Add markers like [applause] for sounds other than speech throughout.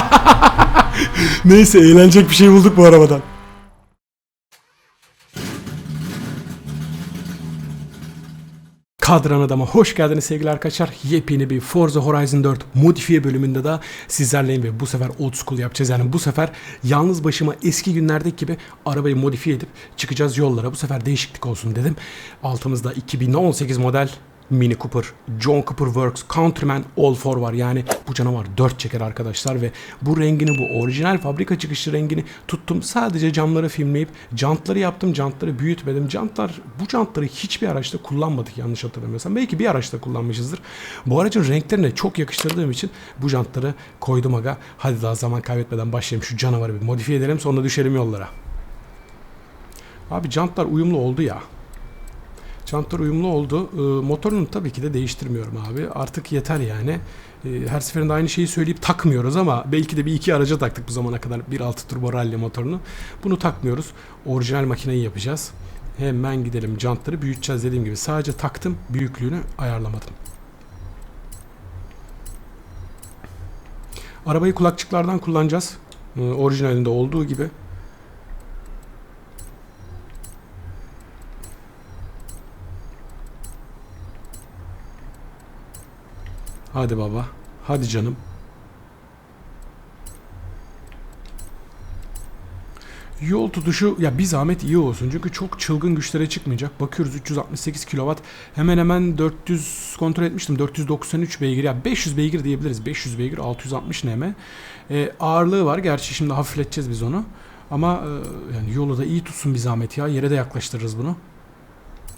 [laughs] Neyse eğlenecek bir şey bulduk bu arabadan. Kadran Adam'a hoş geldiniz sevgili arkadaşlar. Yepyeni bir Forza Horizon 4 modifiye bölümünde de sizlerleyim ve bu sefer old school yapacağız. Yani bu sefer yalnız başıma eski günlerdeki gibi arabayı modifiye edip çıkacağız yollara. Bu sefer değişiklik olsun dedim. Altımızda 2018 model Mini Cooper, John Cooper Works, Countryman All 4 var. Yani bu canavar 4 çeker arkadaşlar ve bu rengini, bu orijinal fabrika çıkışlı rengini tuttum. Sadece camları filmleyip jantları yaptım. Jantları büyütmedim. Jantlar, bu jantları hiçbir araçta kullanmadık yanlış hatırlamıyorsam. Belki bir araçta kullanmışızdır. Bu aracın renklerine çok yakıştırdığım için bu jantları koydum aga. Hadi daha zaman kaybetmeden başlayalım şu canavarı bir modifiye edelim sonra düşelim yollara. Abi jantlar uyumlu oldu ya. Jantlar uyumlu oldu. Ee, motorunu tabii ki de değiştirmiyorum abi. Artık yeter yani. Ee, her seferinde aynı şeyi söyleyip takmıyoruz ama belki de bir iki araca taktık bu zamana kadar 1.6 turbo rally motorunu. Bunu takmıyoruz. Orijinal makineyi yapacağız. Hemen gidelim. Jantları büyüteceğiz dediğim gibi. Sadece taktım. Büyüklüğünü ayarlamadım. Arabayı kulakçıklardan kullanacağız. Ee, orijinalinde olduğu gibi. Hadi baba. Hadi canım. Yol tutuşu ya bir zahmet iyi olsun. Çünkü çok çılgın güçlere çıkmayacak. Bakıyoruz 368 kW hemen hemen 400 kontrol etmiştim. 493 beygir. Ya 500 beygir diyebiliriz. 500 beygir 660 Nm. E, ağırlığı var. Gerçi şimdi hafifleteceğiz biz onu. Ama e, yani yolu da iyi tutsun bir zahmet ya. Yere de yaklaştırırız bunu.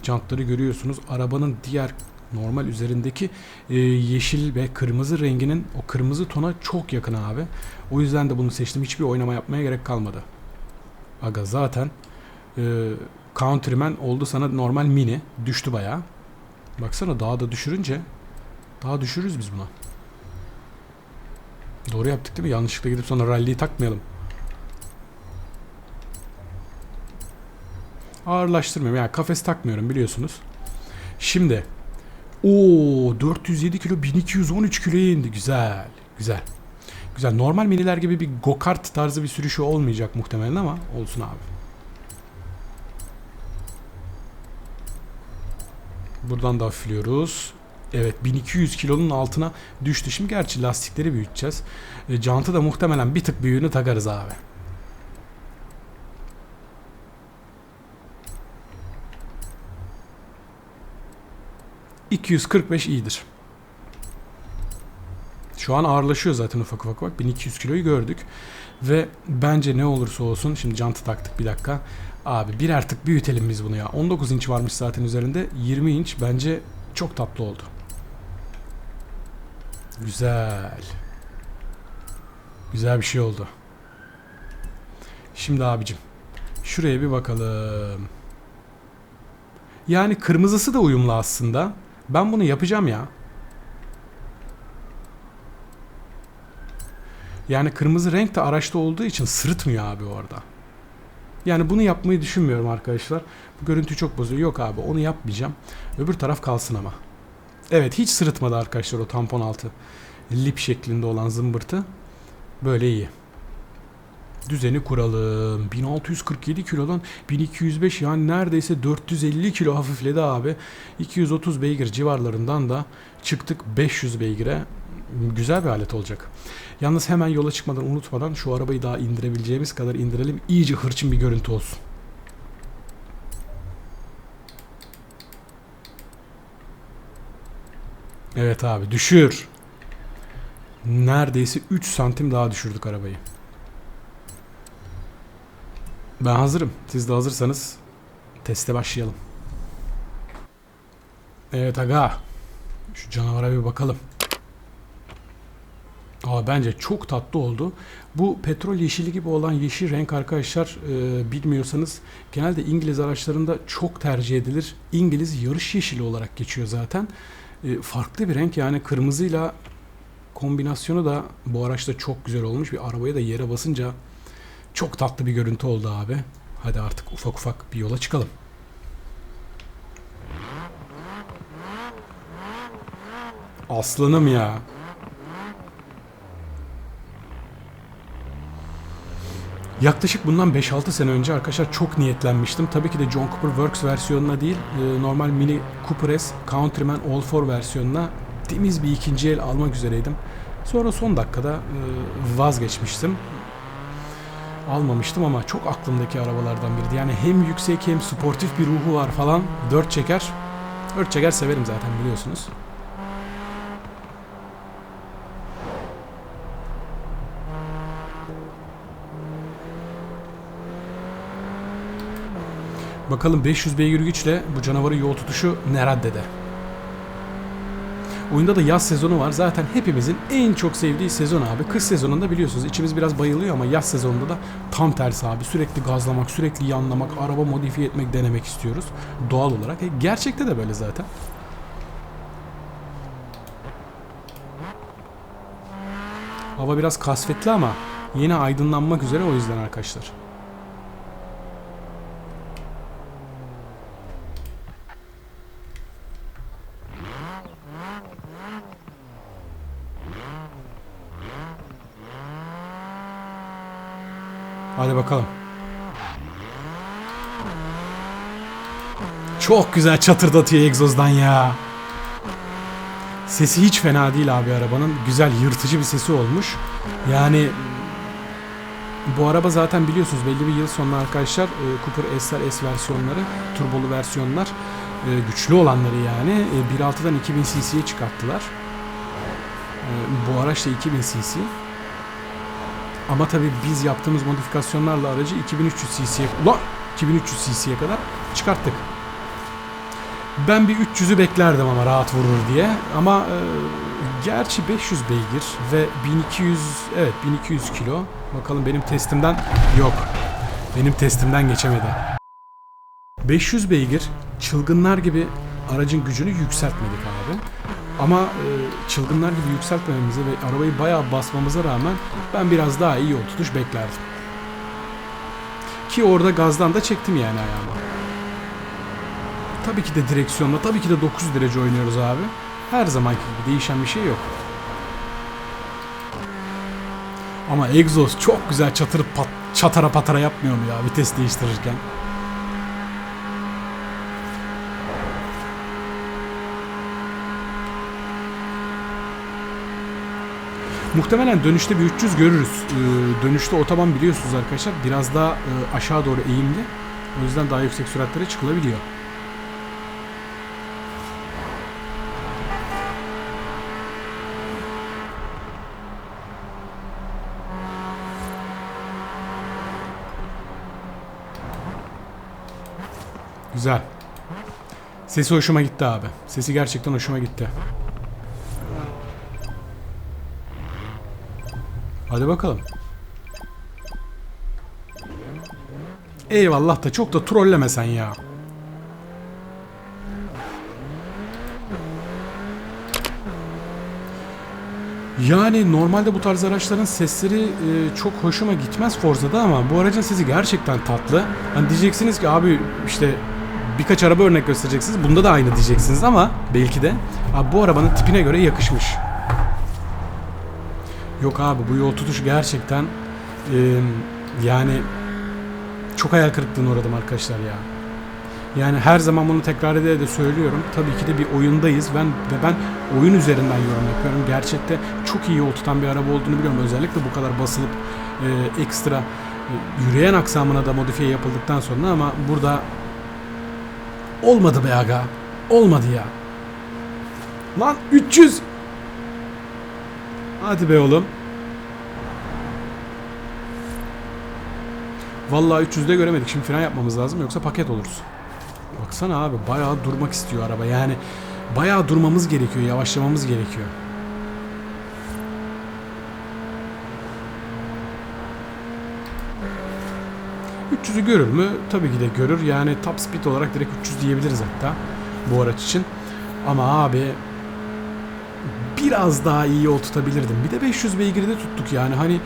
Jantları görüyorsunuz. Arabanın diğer normal üzerindeki e, yeşil ve kırmızı renginin o kırmızı tona çok yakın abi. O yüzden de bunu seçtim. Hiçbir oynama yapmaya gerek kalmadı. Aga zaten e, Countryman oldu sana normal mini. Düştü bayağı. Baksana daha da düşürünce daha düşürürüz biz buna. Doğru yaptık değil mi? Yanlışlıkla gidip sonra rally'yi takmayalım. Ağırlaştırmıyorum. Yani kafes takmıyorum biliyorsunuz. Şimdi o 407 kilo 1213 kiloya indi. Güzel. Güzel. Güzel. Normal miniler gibi bir go-kart tarzı bir sürüşü olmayacak muhtemelen ama olsun abi. Buradan da hafifliyoruz. Evet 1200 kilonun altına düştü. Şimdi gerçi lastikleri büyüteceğiz. E, jantı da muhtemelen bir tık büyüğünü takarız abi. ...245 iyidir. Şu an ağırlaşıyor zaten ufak ufak bak. 1200 kiloyu gördük. Ve bence ne olursa olsun... ...şimdi jantı taktık bir dakika. Abi bir artık büyütelim biz bunu ya. 19 inç varmış zaten üzerinde. 20 inç bence çok tatlı oldu. Güzel. Güzel bir şey oldu. Şimdi abicim. Şuraya bir bakalım. Yani kırmızısı da uyumlu aslında. Ben bunu yapacağım ya. Yani kırmızı renk de araçta olduğu için sırıtmıyor abi orada. Yani bunu yapmayı düşünmüyorum arkadaşlar. Bu görüntü çok bozuyor. Yok abi onu yapmayacağım. Öbür taraf kalsın ama. Evet hiç sırıtmadı arkadaşlar o tampon altı. Lip şeklinde olan zımbırtı. Böyle iyi. Düzeni kuralım. 1647 kilodan 1205 yani neredeyse 450 kilo hafifledi abi. 230 beygir civarlarından da çıktık 500 beygire. Güzel bir alet olacak. Yalnız hemen yola çıkmadan unutmadan şu arabayı daha indirebileceğimiz kadar indirelim. İyice hırçın bir görüntü olsun. Evet abi düşür. Neredeyse 3 santim daha düşürdük arabayı. Ben hazırım. Siz de hazırsanız teste başlayalım. Evet aga. Şu canavara bir bakalım. Aa, bence çok tatlı oldu. Bu petrol yeşili gibi olan yeşil renk arkadaşlar e, bilmiyorsanız genelde İngiliz araçlarında çok tercih edilir. İngiliz yarış yeşili olarak geçiyor zaten. E, farklı bir renk yani kırmızıyla kombinasyonu da bu araçta çok güzel olmuş. Bir arabaya da yere basınca çok tatlı bir görüntü oldu abi. Hadi artık ufak ufak bir yola çıkalım. Aslanım ya. Yaklaşık bundan 5-6 sene önce arkadaşlar çok niyetlenmiştim. Tabii ki de John Cooper Works versiyonuna değil, e, normal Mini Cooper S Countryman All 4 versiyonuna temiz bir ikinci el almak üzereydim. Sonra son dakikada e, vazgeçmiştim. Almamıştım ama çok aklımdaki arabalardan biriydi. Yani hem yüksek hem sportif bir ruhu var falan. Dört çeker. Dört çeker severim zaten biliyorsunuz. Bakalım 500 beygir güçle bu canavarın yol tutuşu ne raddede. Oyunda da yaz sezonu var. Zaten hepimizin en çok sevdiği sezon abi. Kış sezonunda biliyorsunuz içimiz biraz bayılıyor ama yaz sezonunda da tam tersi abi. Sürekli gazlamak, sürekli yanlamak, araba modifiye etmek, denemek istiyoruz. Doğal olarak. E, gerçekte de böyle zaten. Hava biraz kasvetli ama yeni aydınlanmak üzere o yüzden arkadaşlar. Hadi bakalım. Çok güzel çatırdatıyor egzozdan ya. Sesi hiç fena değil abi arabanın. Güzel yırtıcı bir sesi olmuş. Yani bu araba zaten biliyorsunuz belli bir yıl sonra arkadaşlar e, Cooper S'ler S versiyonları, turbolu versiyonlar e, güçlü olanları yani e, 1.6'dan 2000 cc'ye çıkarttılar. E, Bu araç da 2000 cc. Ama tabii biz yaptığımız modifikasyonlarla aracı 2300 cc'ye ulan 2300 cc'ye kadar çıkarttık. Ben bir 300'ü beklerdim ama rahat vurur diye. Ama e, gerçi 500 beygir ve 1200 evet 1200 kilo. Bakalım benim testimden yok. Benim testimden geçemedi. 500 beygir çılgınlar gibi aracın gücünü yükseltmedik abi. Ama e, çılgınlar gibi yükseltmememize ve arabayı bayağı basmamıza rağmen ben biraz daha iyi yol tutuş beklerdim. Ki orada gazdan da çektim yani ayağımı. Tabii ki de direksiyonla, tabii ki de 900 derece oynuyoruz abi. Her zamanki gibi değişen bir şey yok. Ama egzoz çok güzel çatır pat, çatara patara yapmıyor mu ya vites değiştirirken? Muhtemelen dönüşte bir 300 görürüz. Ee, dönüşte otoban biliyorsunuz arkadaşlar biraz daha e, aşağı doğru eğimli. O yüzden daha yüksek süratlere çıkılabiliyor. Güzel. Sesi hoşuma gitti abi. Sesi gerçekten hoşuma gitti. Hadi bakalım. Eyvallah da çok da trolleme sen ya. Yani normalde bu tarz araçların sesleri e, çok hoşuma gitmez Forza'da ama bu aracın sesi gerçekten tatlı. Hani diyeceksiniz ki abi işte birkaç araba örnek göstereceksiniz. Bunda da aynı diyeceksiniz ama belki de abi bu arabanın tipine göre yakışmış. Yok abi bu yol tutuşu gerçekten e, yani çok hayal kırıklığına uğradım arkadaşlar ya. Yani her zaman bunu tekrar ede de söylüyorum. Tabii ki de bir oyundayız. Ben ve ben oyun üzerinden yorum yapıyorum. Gerçekte çok iyi yol tutan bir araba olduğunu biliyorum. Özellikle bu kadar basılıp e, ekstra e, yürüyen aksamına da modifiye yapıldıktan sonra ama burada olmadı be aga. Olmadı ya. Lan 300 Hadi be oğlum. Vallahi 300'de göremedik. Şimdi fren yapmamız lazım yoksa paket oluruz. Baksana abi bayağı durmak istiyor araba. Yani bayağı durmamız gerekiyor, yavaşlamamız gerekiyor. ...300'ü görür mü? Tabii ki de görür. Yani top speed olarak direkt 300 diyebiliriz hatta bu araç için. Ama abi biraz daha iyi yol tutabilirdim. Bir de 500 beygiri de tuttuk yani. Hani e,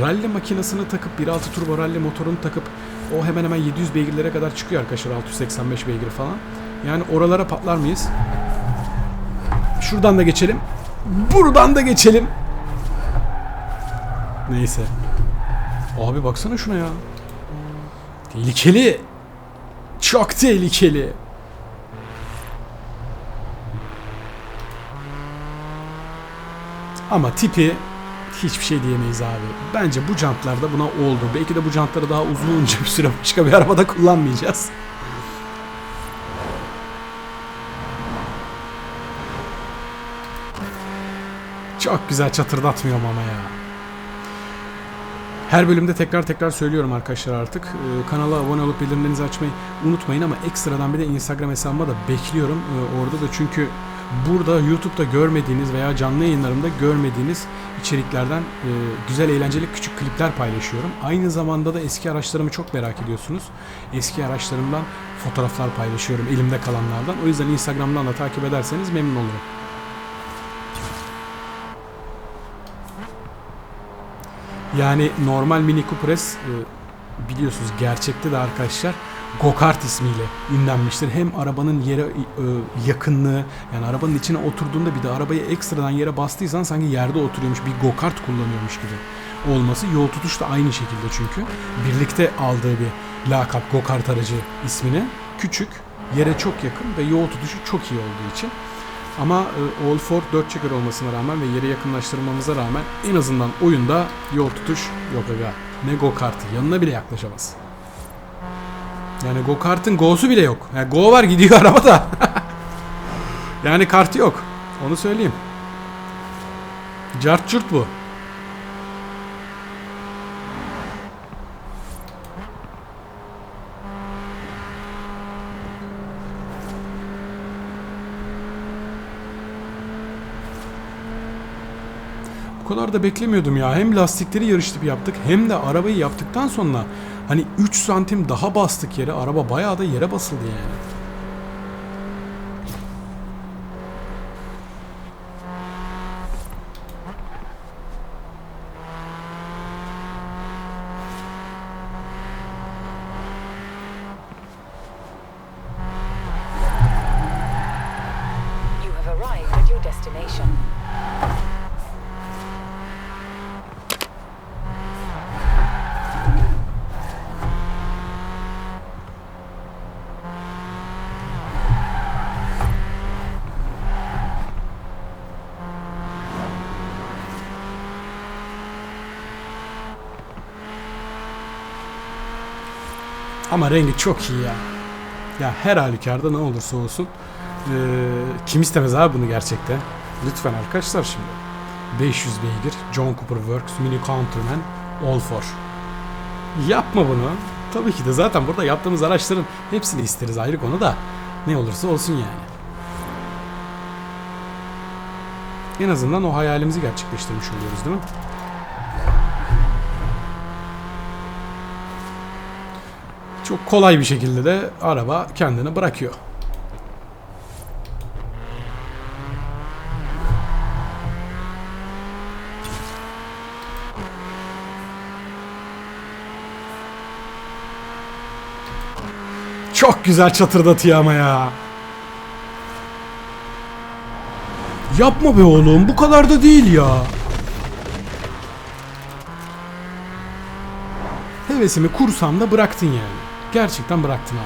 rally makinesini takıp 1.6 turbo rally motorunu takıp o hemen hemen 700 beygirlere kadar çıkıyor arkadaşlar 685 beygir falan. Yani oralara patlar mıyız? Şuradan da geçelim. Buradan da geçelim. Neyse. Abi baksana şuna ya. Tehlikeli. Çok tehlikeli. Ama tipi hiçbir şey diyemeyiz abi. Bence bu jantlarda buna oldu. Belki de bu jantları daha uzunca bir süre başka bir arabada kullanmayacağız. Çok güzel çatırdatmıyorum ama ya. Her bölümde tekrar tekrar söylüyorum arkadaşlar artık. Ee, kanala abone olup bildirimlerinizi açmayı unutmayın ama ekstradan bir de Instagram hesabıma da bekliyorum. Ee, orada da çünkü burada YouTube'da görmediğiniz veya canlı yayınlarımda görmediğiniz içeriklerden e, güzel eğlenceli küçük klipler paylaşıyorum. Aynı zamanda da eski araçlarımı çok merak ediyorsunuz. Eski araçlarımdan fotoğraflar paylaşıyorum elimde kalanlardan. O yüzden Instagram'dan da takip ederseniz memnun olurum. Yani normal Mini Cooper S e, biliyorsunuz gerçekte de arkadaşlar Go-Kart ismiyle ünlenmiştir. Hem arabanın yere e, yakınlığı yani arabanın içine oturduğunda bir de arabayı ekstradan yere bastıysan sanki yerde oturuyormuş bir go-kart kullanıyormuş gibi olması. Yol tutuş da aynı şekilde çünkü. Birlikte aldığı bir lakap go-kart aracı ismini. Küçük, yere çok yakın ve yol tutuşu çok iyi olduğu için. Ama e, All for 4 çeker olmasına rağmen ve yere yakınlaştırmamıza rağmen en azından oyunda yol tutuş yok aga. Ne go kartı yanına bile yaklaşamaz. Yani go kartın go'su bile yok. Yani go var gidiyor [laughs] araba da. yani kartı yok. Onu söyleyeyim. Cart curt bu. Bu kadar da beklemiyordum ya. Hem lastikleri yarış tipi yaptık hem de arabayı yaptıktan sonra hani 3 santim daha bastık yere. Araba bayağı da yere basıldı yani. Destination. Ama rengi çok iyi ya. Ya her halükarda ne olursa olsun eee, kim istemez abi bunu gerçekten. Lütfen arkadaşlar şimdi. 500 beygir, John Cooper Works, Mini Counterman, All for. Yapma bunu. Tabii ki de zaten burada yaptığımız araçların hepsini isteriz ayrı konu da. Ne olursa olsun yani. En azından o hayalimizi gerçekleştirmiş oluyoruz değil mi? Çok kolay bir şekilde de araba kendini bırakıyor. Çok güzel çatırdatıyor ama ya. Yapma be oğlum bu kadar da değil ya. Hevesimi kursam da bıraktın yani. Gerçekten bıraktın abi.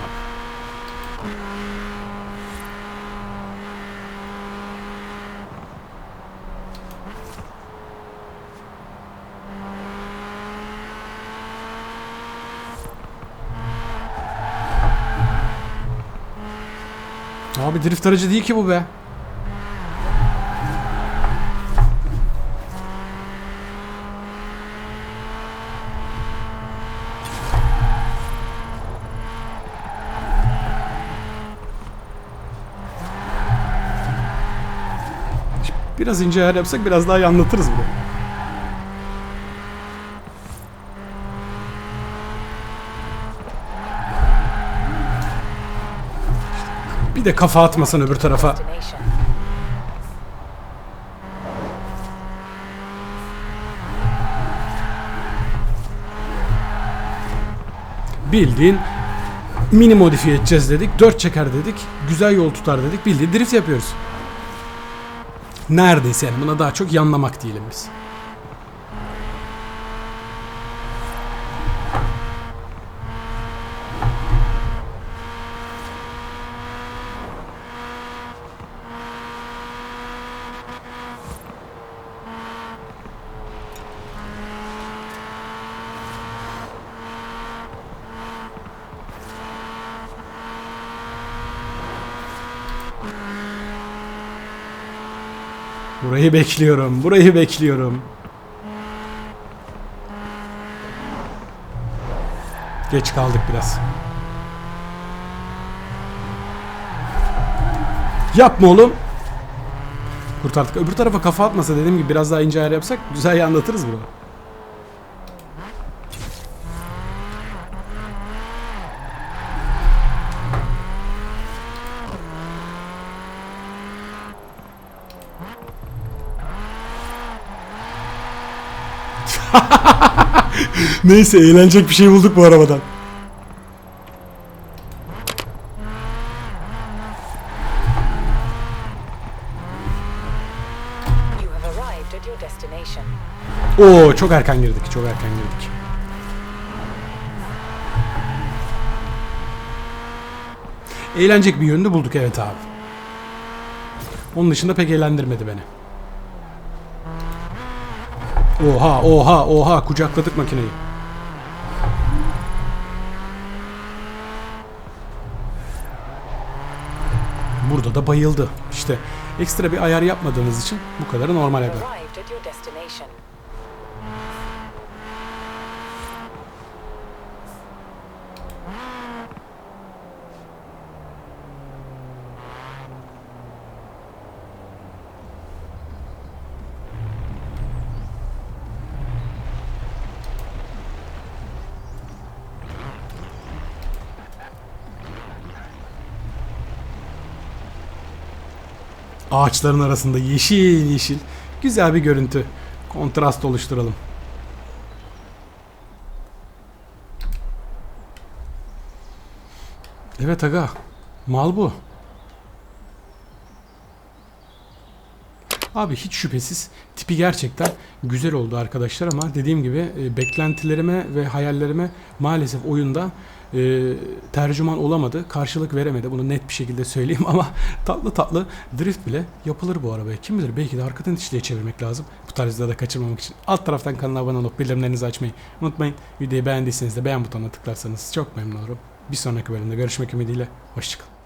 Abi drift aracı değil ki bu be. Biraz ince ayar yapsak biraz daha iyi anlatırız bunu. Bir de kafa atmasan öbür tarafa. Bildiğin mini modifiye edeceğiz dedik. Dört çeker dedik. Güzel yol tutar dedik. Bildiğin drift yapıyoruz. Neredeyse yani buna daha çok yanlamak diyelim biz. Burayı bekliyorum. Burayı bekliyorum. Geç kaldık biraz. Yapma oğlum. Kurtardık. Öbür tarafa kafa atmasa dediğim gibi biraz daha ince ayar yapsak güzel anlatırız bunu. Neyse eğlenecek bir şey bulduk bu arabadan. Oo çok erken girdik. Çok erken girdik. Eğlenecek bir yönünü bulduk evet abi. Onun dışında pek eğlendirmedi beni. Oha oha oha kucakladık makineyi. Burada da bayıldı. İşte ekstra bir ayar yapmadığınız için bu kadarı normal aga. Ağaçların arasında yeşil yeşil güzel bir görüntü. Kontrast oluşturalım. Evet aga. Mal bu. Abi hiç şüphesiz tipi gerçekten güzel oldu arkadaşlar ama dediğim gibi e, beklentilerime ve hayallerime maalesef oyunda e, tercüman olamadı. Karşılık veremedi. Bunu net bir şekilde söyleyeyim [laughs] ama tatlı tatlı drift bile yapılır bu arabaya. Kim bilir belki de arkadan dişliğe çevirmek lazım. Bu tarzda da kaçırmamak için. Alt taraftan kanala abone olup bildirimlerinizi açmayı unutmayın. Videoyu beğendiyseniz de beğen butonuna tıklarsanız çok memnun olurum. Bir sonraki bölümde görüşmek ümidiyle. Hoşçakalın.